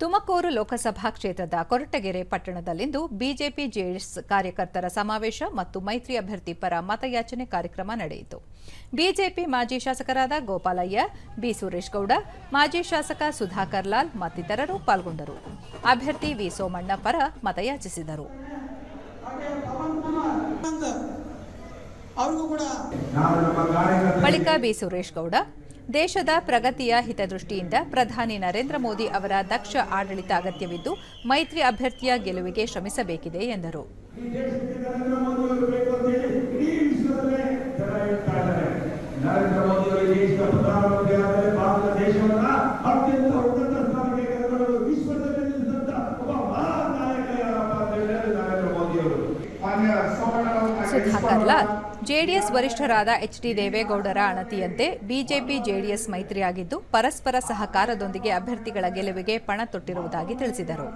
ತುಮಕೂರು ಲೋಕಸಭಾ ಕ್ಷೇತ್ರದ Koratagere ಪಟ್ಟಣದಲ್ಲಿಂದು BJP JDS ಕಾರ್ಯಕರ್ತರ ಸಮಾವೇಶ ಮತ್ತು ಮೈತ್ರಿ ಅಭ್ಯರ್ಥಿ ಪರ ಮತಯಾಚನೆ ಕಾರ್ಯಕ್ರಮ ನಡೆಯಿತು. ಬಿಜೆಪಿ ಮಾಜಿ ಶಾಸಕರಾದ ಗೋಪಾಲಯ್ಯ ಬಿ ಸುರೇಶ್ ಗೌಡ ಮಾಜಿ ಶಾಸಕ ಸುಧಾಕರ್ ಲಾಲ್ ಮತ್ತಿತರರು ಪಾಲ್ಗೊಂಡರು. ಅಭ್ಯರ್ಥಿ ವಿ ಸೋಮಣ್ಣ ಪರ ಮತಯಾಚಿಸಿದರು. ಬಳಿಕ ಬಿ ಸುರೇಶ್ ಗೌಡ ದೇಶದ ಪ್ರಗತಿಯ ಹಿತದೃಷ್ಟಿಯಿಂದ ಪ್ರಧಾನಿ ನರೇಂದ್ರ ಮೋದಿ ಅವರ ದಕ್ಷ ಆಡಳಿತ ಅಗತ್ಯವಿದ್ದು ಮೈತ್ರಿ ಅಭ್ಯರ್ಥಿಯ ಗೆಲುವಿಗೆ ಶ್ರಮಿಸಬೇಕಿದೆ ಎಂದರು. ಸುಧಾಕರ್ ಜೆಡಿಎಸ್ ವರಿಷ್ಠರಾದ ಎಚ್ ಡಿ ದೇವೇಗೌಡರ ಅಣತಿಯಂತೆ ಬಿಜೆಪಿ ಜೆಡಿಎಸ್ ಮೈತ್ರಿಯಾಗಿದ್ದು ಪರಸ್ಪರ ಸಹಕಾರದೊಂದಿಗೆ ಅಭ್ಯರ್ಥಿಗಳ ಗೆಲುವಿಗೆ ಪಣ ತೊಟ್ಟಿರುವುದಾಗಿ ತಿಳಿಸಿದರು.